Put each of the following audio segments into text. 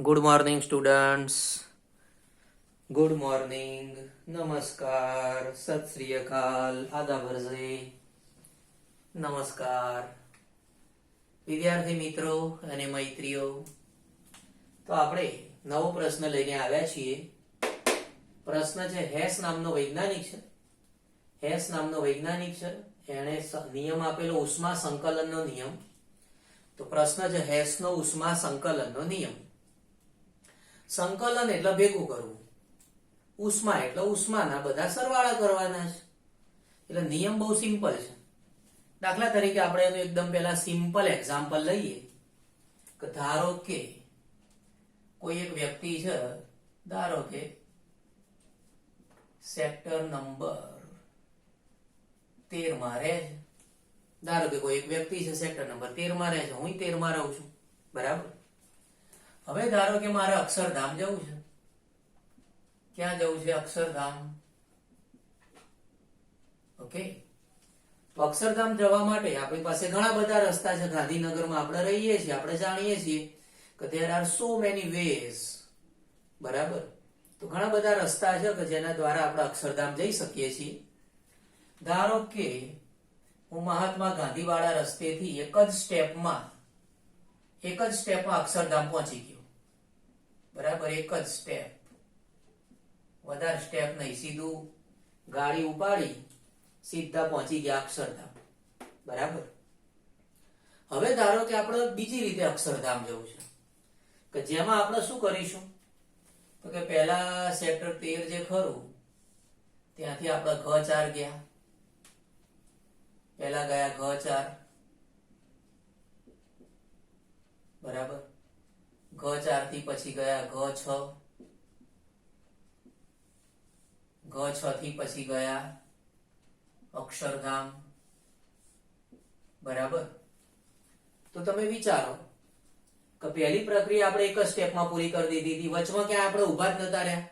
Good morning students good morning નમસ્કાર સત શ્રી અકાલ આદા ભરસે નમસ્કાર વિદ્યાર્થી મિત્રો અને મૈત્રીઓ, તો આપણે નવો પ્રશ્ન લઈને આવ્યા છીએ. પ્રશ્ન છે, હેસ નામનો વૈજ્ઞાનિક છે? હેસ નામનો વૈજ્ઞાનિક છે? એણે નિયમ આપેલો ઉષ્મા સંકલનનો નિયમ. તો પ્રશ્ન છે, હેસનો ઉષ્મા સંકલનનો નિયમ. સંકલન એટલે ભેગું કરવું. ઉષ્મા એટલે ઉષ્માના બધા સરવાળા કરવાના છે. એટલે નિયમ બહુ સિમ્પલ છે. દાખલા તરીકે આપણે એનું એકદમ પહેલા સિમ્પલ એક્ઝામ્પલ લઈએ. કે ધારો કે કોઈ એક વ્યક્તિ છે, ધારો કે સેક્ટર નંબર તેરમાં રહે છે. ધારો કે કોઈ એક વ્યક્તિ છે, સેક્ટર નંબર તેરમાં રહે છે, હું તેરમાં રહું છું. બરાબર? હવે ધારો કે મારે અક્ષરધામ જવું છે. ક્યાં જવું છે અક્ષરધામ? ઓકે. તો અક્ષરધામ જવા માટે આપણી પાસે ઘણા બધા રસ્તા છે. ગાંધીનગરમાં આપણે રહીએ છીએ, આપણે જાણીએ છીએ કે there are so many ways બરાબર? તો ઘણા બધા રસ્તા છે કે જેના દ્વારા આપણે અક્ષરધામ જઈ શકીએ છીએ. ધારો કે હું મહાત્મા ગાંધીવાળા રસ્તેથી એક જ સ્ટેપમાં એક જ સ્ટેપમાં અક્ષરધામ પહોંચી ગયો. બરાબર એક જ સ્ટેપ વધારે સ્ટેપ નહીં, સીધું ગાડી ઉપાડી, સીધા પહોંચી ગયા અક્ષરધામ. બરાબર? હવે ધારો કે આપણે બીજી રીતે અક્ષરધામ જવું છે. કે જેમાં આપણે શું કરીશું? તો કે પહેલા સેક્ટર તેર જે ખરું, ત્યાંથી આપણે ઘ ચાર ગયા. પહેલા ગયા ઘ ચાર. બરાબર? ઘ ચારથી પછી ગયા ઘ છ. ઘ છ થી પછી ગયા અક્ષરધામ. બરાબર? તો તમે વિચારો કે પહેલી પ્રક્રિયા આપણે એક જ સ્ટેપમાં પૂરી કરી દીધી હતી. વચમાં ક્યાં આપણે ઊભા જ નતા રહ્યા?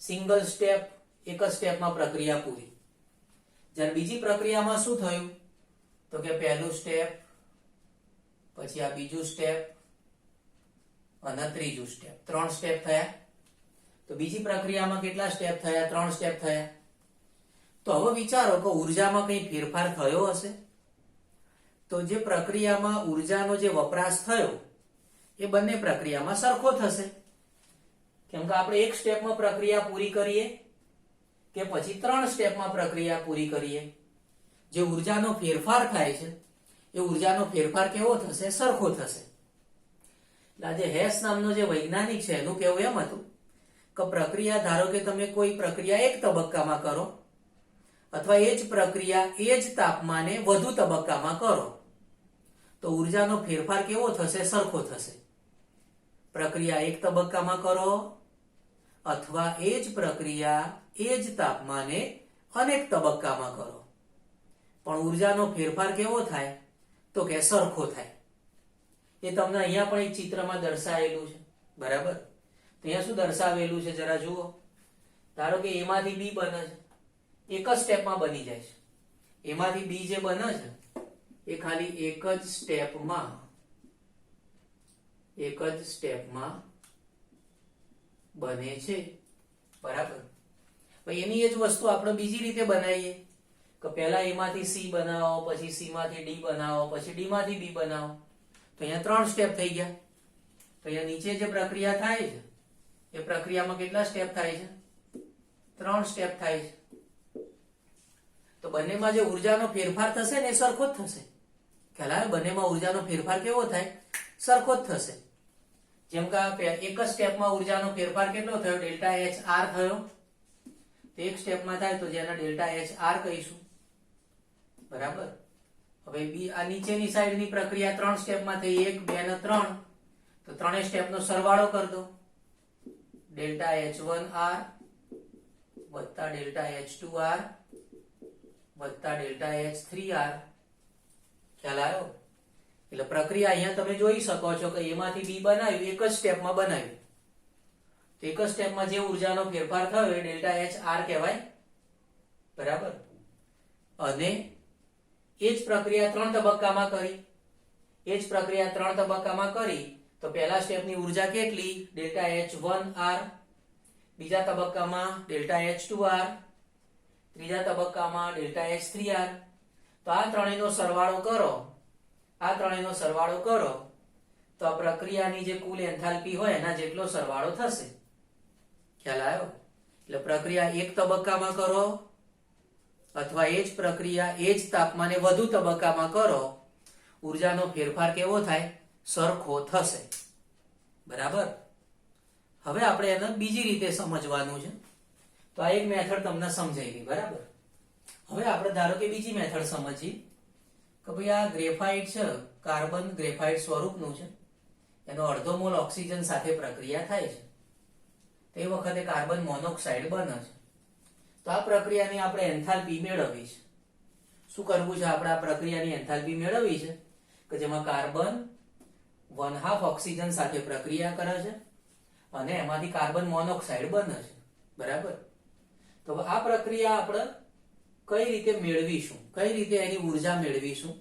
સિંગલ સ્ટેપ, એક જ સ્ટેપમાં પ્રક્રિયા પૂરી. જ્યારે બીજી પ્રક્રિયામાં શું થયું? તો કે પહેલું સ્ટેપ, પછી આ બીજું સ્ટેપ અને ત્રીજું સ્ટેપ ત્રણ સ્ટેપ થયા. તો બીજી પ્રક્રિયામાં કેટલા સ્ટેપ થયા? ત્રણ સ્ટેપ થયા. તો હવે વિચારો કે ઉર્જામાં કંઈ ફેરફાર થયો હશે? તો જે પ્રક્રિયામાં ઉર્જાનો જે વપરાશ થયો, એ બંને પ્રક્રિયામાં સરખો થશે. કેમ કે આપણે એક સ્ટેપમાં પ્રક્રિયા પૂરી કરીએ કે પછી ત્રણ સ્ટેપમાં પ્રક્રિયા પૂરી કરીએ? જે ઉર્જાનો ફેરફાર થાય છે, એ ઉર્જાનો ફેરફાર કેવો થશે? સરખો થશે. આજે હેસ નામનો જે વૈજ્ઞાનિક છે, એનું કહેવું એમ હતું કે પ્રક્રિયા ધારો કે તમે કોઈ પ્રક્રિયા એક તબક્કામાં કરો અથવા એ જ પ્રક્રિયા એ જ તાપમાને વધુ તબક્કામાં કરો, તો ઉર્જાનો ફેરફાર કેવો થશે? સરખો થશે. પ્રક્રિયા એક તબક્કામાં કરો અથવા એ જ પ્રક્રિયા એ જ તાપમાને અનેક તબક્કામાં કરો. પણ ઉર્જાનો ફેરફાર કેવો થાય? તો કે સરખો થાય. એ તમને અહીંયા પણ એક ચિત્રમાં દર્શાવેલું છે. બરાબર? તો અહીંયા શું દર્શાવેલું છે જરા જુઓ. ધારો કે એમાંથી બી બને છે. એક જ સ્ટેપમાં બની જાય છે. એમાંથી બી જે બને છે, એ ખાલી એક જ સ્ટેપમાં, એક જ સ્ટેપમાં બને છે. બરાબર? એની એ જ વસ્તુ આપણે બીજી રીતે બનાવીએ. કે પહેલા એમાંથી સી બનાવો, પછી સી માંથી ડી બનાવો, પછી ડી માંથી બી બનાવો. તો અહીંયા ત્રણ સ્ટેપ થઈ ગયા. તો અહીંયા નીચે જે પ્રક્રિયા થાય છે, એ પ્રક્રિયામાં કેટલા સ્ટેપ થાય છે? ત્રણ સ્ટેપ થાય છે. તો બંનેમાં જે ઉર્જાનો ફેરફાર થશે ને એ સરખો જ થશે. ખ્યાલ આવે? બંનેમાં ઉર્જાનો ફેરફાર કેવો થાય? સરખો જ થશે. જેમ કે એક જ સ્ટેપમાં ઉર્જાનો ફેરફાર કેટલો થયો? ડેલ્ટા એચ આર થયો. તો એક સ્ટેપમાં થાય તો જેને ડેલ્ટા એચ આર કહીશું. બરાબર? હવે બી આ નીચેની સાઈડની પ્રક્રિયા ત્રણ સ્ટેપમાં થઈ, એક, બે ને ત્રણ. તો ત્રણેય સ્ટેપનો સરવાળો કરી દો. ડેલ્ટા એચ વન આર વત્તા ડેલ્ટા એચ ટુ આર વત્તા ડેલ્ટા એચ થ્રી આર. ખ્યાલ આવ્યો? એટલે પ્રક્રિયા અહીંયા તમે જોઈ શકો છો કે એમાંથી બી બનાવ્યું, એક જ સ્ટેપમાં બનાવ્યું. તો એક જ સ્ટેપમાં જે ઉર્જાનો ફેરફાર થયો એ ડેલ્ટા એચ આર કહેવાય. બરાબર? અને એ જ પ્રક્રિયા ત્રણ તબક્કામાં કરી. એ જ પ્રક્રિયા ત્રણ તબક્કામાં કરી. તો પહેલા સ્ટેપની ઊર્જા કેટલી? Delta R. બીજા તબક્કામાં ડેલ્ટા એચ ટુ આર. ત્રીજા તબક્કામાં ડેલ્ટા એચ થ્રી આર. તો આ ત્રણેયનો સરવાળો કરો. આ ત્રણેયનો સરવાળો કરો. તો આ પ્રક્રિયાની જે કુલ એન્થાલ્પી હોય એના જેટલો સરવાળો થશે. ખ્યાલ આવ્યો? એટલે પ્રક્રિયા એક તબક્કામાં કરો અથવા એ જ પ્રક્રિયા, એ જ તાપમાને વધુ તબક્કામાં કરો, ઉર્જાનો ફેરફાર કેવો થાય? સરખો થશે. બરાબર? હવે આપણે એને બીજી રીતે સમજવાનું છે. તો આ એક મેથડ તમને સમજાઈ ગઈ, બરાબર? હવે આપણે ધારો કે બીજી મેથડ સમજીએ કે ભાઈ આ ગ્રેફાઇટ છે, કાર્બન ગ્રેફાઇટ સ્વરૂપનું છે. એનો અડધો મોલ ઓક્સિજન સાથે પ્રક્રિયા થાય છે. તે વખતે કાર્બન મોનોક્સાઇડ બને છે. આ પ્રક્રિયાની આપણે એન્થાલ્પી મેળવવી છે. શું કરવું છે? આપણે આ પ્રક્રિયાની એન્થાલ્પી મેળવવી છે કે જેમાં કાર્બન વન હાફ ઓક્સિજન સાથે પ્રક્રિયા કરે છે અને એમાંથી કાર્બન મોનોક્સાઇડ બને છે. બરાબર? તો આ પ્રક્રિયા આપણે કઈ રીતે મેળવીશું? કઈ રીતે એની ઊર્જા મેળવીશું?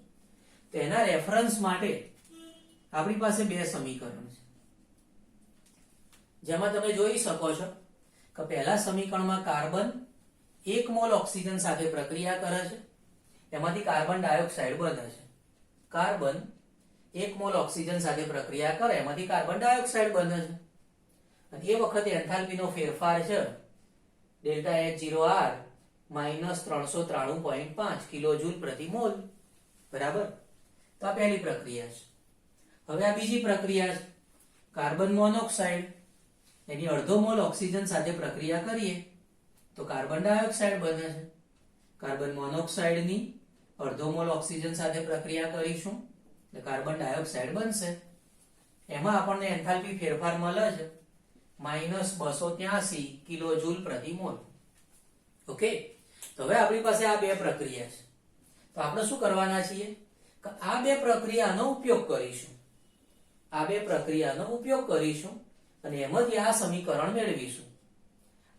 તો એના રેફરન્સ માટે આપણી પાસે બે સમીકરણ છે. જેમાં તમે જોઈ શકો છો કે પહેલા સમીકરણમાં કાર્બન એક મોલ ઓક્સિજન સાથે પ્રક્રિયા કરે છે. એમાંથી કાર્બન ડાયોક્સાઇડ બને છે. કાર્બન એક મોલ ઓક્સિજન સાથે પ્રક્રિયા કરે, એમાંથી કાર્બન ડાયોક્સાઇડ બને છે. અને એ વખતે એન્થાલ્પીનો ફેરફાર છે. Delta H zero R minus ત્રણસો ત્રાણું પોઈન્ટ પાંચ કિલો જૂલ પ્રતિ મોલ. બરાબર? તો આ પહેલી પ્રક્રિયા છે. હવે આ બીજી પ્રક્રિયા છે. કાર્બન મોનોક્સાઇડ, એની અડધો મોલ ઓક્સિજન સાથે પ્રક્રિયા કરીએ. તો કાર્બન ડાયોક્સાઇડ બને છે. કાર્બન મોનોક્સાઇડની અડધો મોલ ઓક્સિજન સાથે પ્રક્રિયા કરીશું. એટલે કાર્બન ડાયોક્સાઇડ બનશે. એમાં આપણને એન્થાલ્પી ફેરફાર મળે છે. માઇનસ બસો ત્યાસી કિલો જૂલ પ્રતિ મોલ. ઓકે? તો હવે આપણી પાસે આ બે પ્રક્રિયા છે. તો આપણે શું કરવાના છીએ? આ બે પ્રક્રિયાનો ઉપયોગ કરીશું. આ બે પ્રક્રિયાનો ઉપયોગ કરીશું અને એમાંથી આ સમીકરણ મેળવીશું.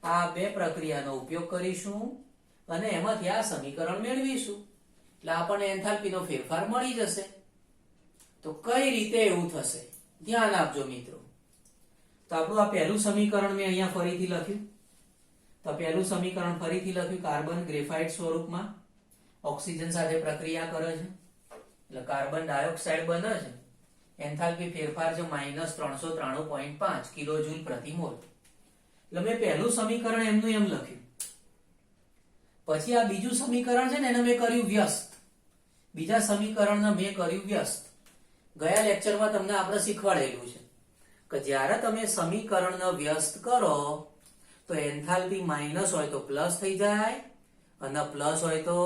આ બે પ્રક્રિયાનો ઉપયોગ કરીશું અને એમાંથી આ સમીકરણ મેળવીશું. એટલે આપણને એન્થાલ્પીનો ફેરફાર મળી જશે. તો કઈ રીતે એવું થશે? ધ્યાન આપજો મિત્રો. તો આપણું આ પહેલું સમીકરણ મેં અહીંયા ફરીથી લખ્યું. તો પહેલું સમીકરણ ફરીથી લખ્યું કાર્બન ગ્રેફાઇટ સ્વરૂપમાં. ઓક્સિજન સાથે પ્રક્રિયા કરે છે. એટલે કાર્બન ડાયોક્સાઇડ બને છે. એન્થાલ્પી ફેરફાર છે માઇનસ ત્રણસો ત્રાણું પોઈન્ટ પાંચ કિલો જૂલ પ્રતિ મોલ. એટલે મેં પહેલું સમીકરણ એમનું એમ લખ્યું. પછી આ બીજું સમીકરણ છે ને, એને મેં કર્યું વ્યસ્ત. બીજા સમીકરણને મેં કર્યું વ્યસ્ત. ગયા લેક્ચરમાં તમને આપણે શીખવાડેલું છે કે જ્યારે તમે સમીકરણને વ્યસ્ત કરો, તો એન્થાલ્પી માઇનસ હોય તો પ્લસ થઈ જાય અને પ્લસ હોય તો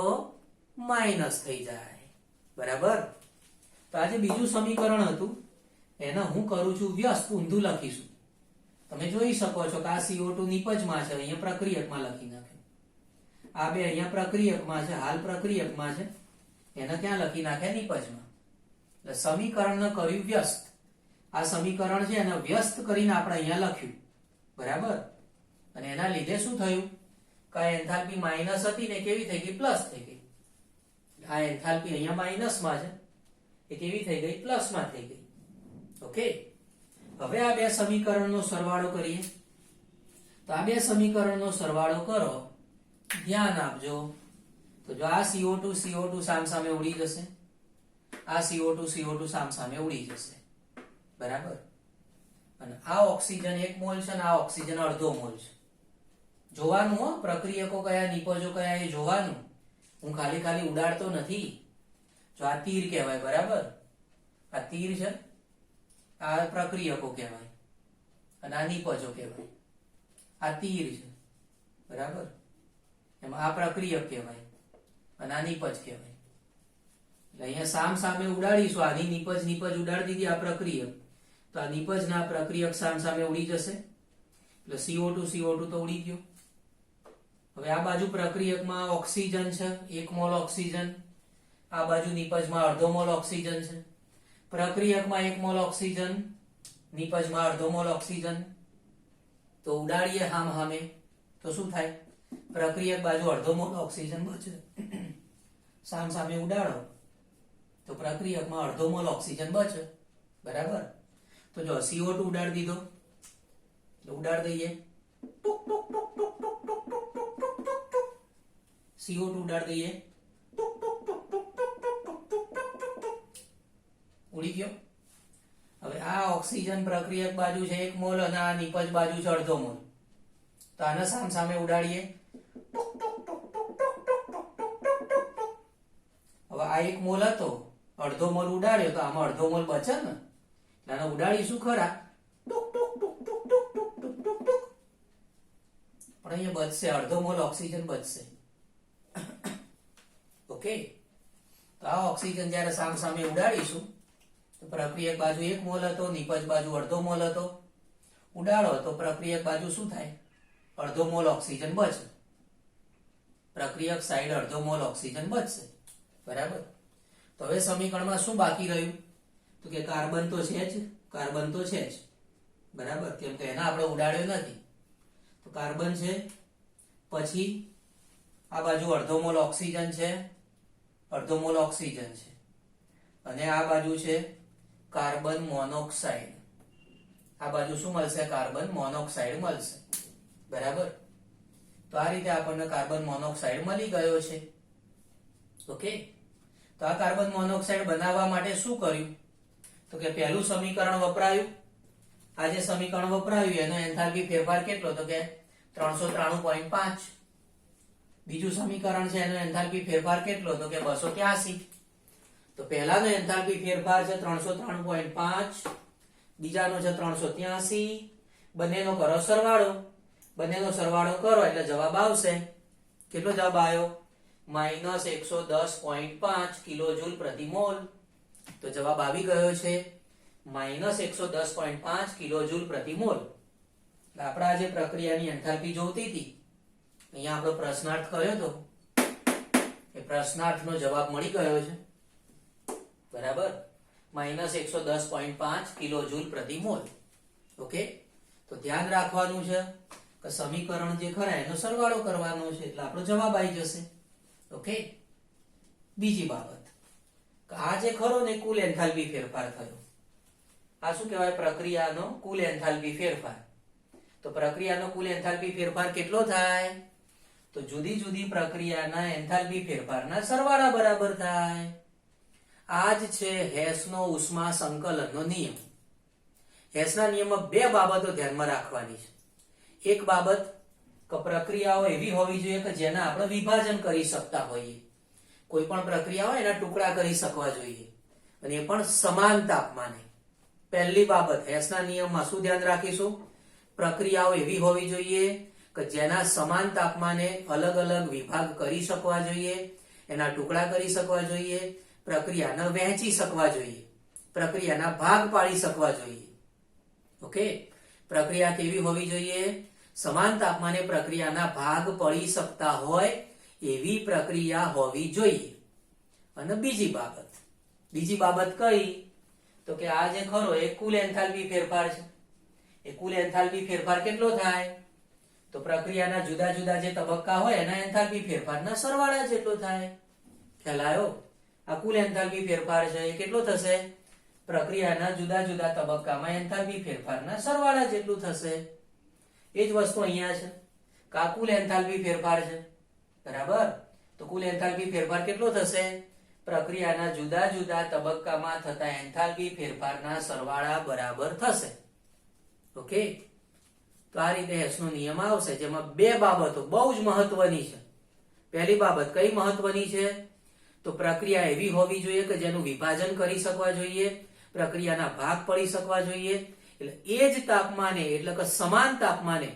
માઇનસ થઈ જાય. બરાબર? તો આજે બીજું સમીકરણ હતું. એને હું કરું છું વ્યસ્ત, ઊંધું લખીશું. તમે જોઈ શકો છો કે આ CO2 નિપજમાં છે, અહીંયા પ્રક્રિયકમાં લખી નાખે. આ બે અહીંયા પ્રક્રિયકમાં છે, હાલ પ્રક્રિયકમાં છે. એને ક્યાં લખી નાખે નિપજમાં. એટલે સમીકરણને કર્યું વ્યસ્ત. આ સમીકરણ છે, એને વ્યસ્ત કરીને આપણે અહીંયા લખ્યું. બરાબર? અને એના લીધે શું થયું? કે એન્થાલ્પી માઇનસ હતી ને કેવી થઈ ગઈ? પ્લસ થઈ ગઈ. આ એન્થાલ્પી અહીંયા માઇનસમાં છે. એ કેવી થઈ ગઈ? પ્લસમાં થઈ ગઈ. ઓકે? હવે આ બે સમીકરણનો સરવાળો કરીએ. તો આ બે સમીકરણનો સરવાળો કરો. ધ્યાન આપજો. તો જો આ CO2 CO2 સામ સામે ઉડી જશે. આ CO2 CO2 સામ સામે ઉડી જશે. બરાબર? અને આ ઓક્સિજન એક મોલ છે અને આ ઓક્સિજન અડધો મોલ છે. જોવાનું હો, પ્રક્રિયકો કયા, નિપજો કયા એ જોવાનું. હું ખાલી ખાલી ઉડાડતો નથી. જો આ તીર કહેવાય, બરાબર? આ તીર છે. આ પ્રક્રિયકો કહેવાય. અને આ નિપજો કહેવાય. આ તીર છે. બરાબર? એમાં આ પ્રક્રિયક કહેવાય. અને આ નિપજ કહેવાય. એટલે અહીંયા સામ સામે ઉડાડીશું. આની નિપજ નિપજ ઉડાડી દીધી આ પ્રક્રિયક. તો આ નિપજ ના પ્રક્રિયક સામ સામે ઉડી જશે. એટલે CO2 CO2 તો ઉડી ગયો. હવે આ બાજુ પ્રક્રિયકમાં ઓક્સિજન છે. એક મોલ ઓક્સિજન. આ બાજુ નિપજમાં અડધો મોલ ઓક્સિજન છે. પ્રક્રિયકમાં એક મોલ ઓક્સિજન, નિપજમાં અડધો મોલ ઓક્સિજન. તો ઉડાડીએ હામ હામે. તો શું થાય? પ્રક્રિયક બાજુ અડધો મોલ ઓક્સિજન બચે. સામ સામે ઉડાડો. તો પ્રક્રિયકમાં અડધો મોલ ઓક્સિજન બચે. બરાબર? તો જો સીઓ ટુ ઉડાડી દીધો. ઉડાડ દઈએ. સીઓ ટુ ઉડાડ દઈએ. ઉડી ગયો. હવે આ ઓક્સિજન પ્રક્રિયક બાજુ છે એક મોલ અને આ નિપજ બાજુ છે અડધો મોલ. તો આને સામ સામે ઉડાડીએ. હવે આ એક મોલ હતો, અડધો મોલ ઉડાડ્યો, તો આમાં અડધો મોલ બચે ને? એટલે આને ઉડાડીશું ખરા. પણ અહીંયા બચશે, અડધો મોલ ઓક્સિજન બચશે. ઓકે? તો આ ઓક્સિજન જ્યારે સામ સામે ઉડાડીશું તો પ્રક્રિયક બાજુ એક મોલ હતો, નિપજ બાજુ અડધો મોલ હતો. ઉડાડો તો પ્રક્રિયક બાજુ શું થાય? અડધો મોલ ઓક્સિજન બચે. પ્રક્રિયક સાઈડ અડધો મોલ ઓક્સિજન બચશે. બરાબર? તો હવે સમીકરણમાં શું બાકી રહ્યું? તો કે કાર્બન તો છે જ, કાર્બન તો છે જ. બરાબર? કેમ કે એને આપણે ઉડાડ્યો નથી. તો કાર્બન છે, પછી આ બાજુ અડધો મોલ ઓક્સિજન છે, અડધો મોલ ઓક્સિજન છે. અને આ બાજુ છે કાર્બન મોનોક્સાઇડ. આ બાજુ શું મળશે? કાર્બન મોનોક્સાઇડ મળશે. બરાબર? તો આ રીતે આપણને કાર્બન મોનોક્સાઇડ મળી ગયો છે. ઓકે? તો આ કાર્બન મોનોક્સાઇડ બનાવવા માટે શું કર્યું? તો કે પહેલું સમીકરણ વપરાયું. આ જે સમીકરણ વપરાયું, એનો એન્થાલ્પી ફેરફાર કેટલો? તો કે ત્રણસો ત્રાણું પોઈન્ટ પાંચ. બીજું સમીકરણ છે, એનો એન્થાલ્પી ફેરફાર કેટલો? તો કે બસો ત્યાસી. તો પહેલાનો એન્થાલ્પી ફેરફાર છે ત્રણસો ત્રાણું પોઈન્ટ પાંચ, બીજાનો છે ત્રણસો ત્યાસી, બંનેનો કરો સરવાળો. બંનેનો સરવાળો કરો એટલે જવાબ આવશે. કેટલો જવાબ આવ્યો? માઇનસ એકસો દસ પોઈન્ટ પાંચ કિલો જૂલ પ્રતિ મોલ. તો જવાબ આવી ગયો છે માઇનસ એકસો દસ પોઈન્ટ પાંચ કિલો જૂલ પ્રતિ મોલ. આપણે આ જે પ્રક્રિયાની એન્થાલ્પી જોતી હતી. અહીંયા આપણો પ્રશ્નાર્થ કર્યો હતો એ પ્રશ્નાર્થનો જવાબ મળી ગયો છે. બરાબર? માઇનસ એકસો દસ પોઈન્ટ પાંચ કિલો જૂલ પ્રતિ મોલ. ઓકે? તો ધ્યાન રાખવાનું છે કે સમીકરણ જે ખરા એનો સરવાળો કરવાનો છે એટલે આપણો જવાબ આવી જશે. ઓકે? બીજી બાબત. આ જે ખરો ને કુલ એન્થાલ્પી ફેરફાર થયો. આ શું કહેવાય? પ્રક્રિયાનો કુલ એન્થાલ્પી ફેરફાર. તો પ્રક્રિયાનો કુલ એન્થાલ્પી ફેરફાર કેટલો થાય? તો જુદી જુદી પ્રક્રિયાના એન્થાલ્પી ફેરફારના સરવાળા બરાબર થાય. આ જ છે હેસનો ઉષ્મા સંકલનનો નિયમ. હેસના નિયમમાં બે બાબતો ધ્યાનમાં રાખવાની છે. એક બાબત કે પ્રક્રિયાઓ એવી હોવી જોઈએ કે જેના આપણે વિભાજન કરી શકતા હોઈએ. કોઈ પણ પ્રક્રિયા હોય એના ટુકડા કરી શકવા જોઈએ. અને એ પણ સમાન તાપમાને. પહેલી બાબત, હેસના નિયમમાં શું ધ્યાન રાખીશું? પ્રક્રિયાઓ એવી હોવી જોઈએ કે જેના સમાન તાપમાને અલગ અલગ વિભાગ કરી શકવા જોઈએ, એના ટુકડા કરી શકવા જોઈએ પ્રક્રિયાને વહેંચી શકવા જોઈએ. પ્રક્રિયાના ભાગ પાડી શકવા જોઈએ. ઓકે? પ્રક્રિયા કેવી હોવી જોઈએ? સમાન તાપમાને પ્રક્રિયાના ભાગ પડી શકતા હોય એવી પ્રક્રિયા હોવી જોઈએ. અને બીજી બાબત. બીજી બાબત કઈ? તો કે આ જે ખરો, એ કુલ એન્થાલ્પી ફેરફાર છે. એ કુલ એન્થાલ્પી ફેરફાર કેટલો થાય? તો પ્રક્રિયાના જુદા જુદા જે તબક્કા હોય, એના એન્થાલ્પી ફેરફારના સરવાળા જેટલો થાય. ખ્યાલ આવ્યો? આ કુલ એન્થાલ્પી ફેરફાર છે, એ કેટલો થશે? પ્રક્રિયાના જુદા જુદા તબક્કામાં એન્થાલ્પી ફેરફારના સરવાળા જેટલું થશે. એ જ વસ્તુ અહીંયા છે. કા કુલ એન્થાલ્પી ફેરફાર છે? બરાબર? તો કુલ એન્થાલ્પી ફેરફાર કેટલો થશે? પ્રક્રિયાના જુદા જુદા તબક્કામાં થતા એન્થાલ્પી ફેરફારના સરવાળા બરાબર થશે. ઓકે? તો આ રીતે હેસનો નિયમ આવશે, જેમાં બે બાબતો બહુ જ મહત્વની છે. પહેલી બાબત કઈ મહત્વની છે? તો પ્રક્રિયા એવી હોવી જોઈએ કે જેનું વિભાજન કરી શકવા જોઈએ, પ્રક્રિયાના ભાગ પડી શકવા જોઈએ. એટલે એ જ તાપમાને, એટલે કે સમાન તાપમાને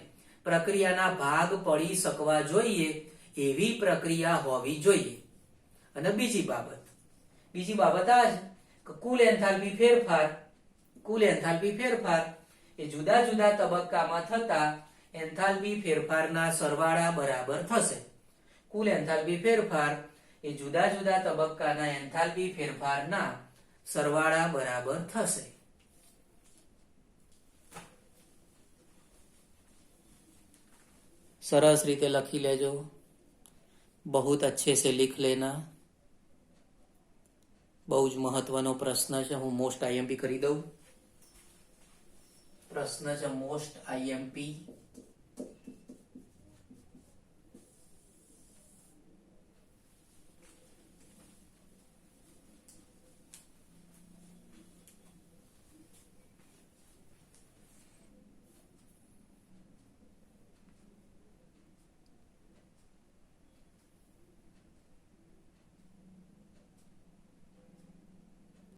પ્રક્રિયાના ભાગ પડી શકવા જોઈએ, એવી પ્રક્રિયા હોવી જોઈએ. અને બીજી બાબત. બીજી બાબત આ કે કુલ એન્થાલ્પી ફેરફાર, કુલ એન્થાલ્પી ફેરફાર એ જુદા જુદા તબક્કામાં થતા એન્થાલ્પી ફેરફારના સરવાળા બરાબર થશે. કુલ એન્થાલ્પી ફેરફાર એ જુદા જુદા તબક્કાના એન્થાલ્પી ફેરફારના સરવાળા બરાબર થશે. સરસ રીતે લખી લેજો. બહુત અચ્છે સે લિખ લેના બહુ જ મહત્વનો પ્રશ્ન છે. હું મોસ્ટ આઈએમપી કરી દઉં. પ્રશ્ન છે મોસ્ટ આઈએમપી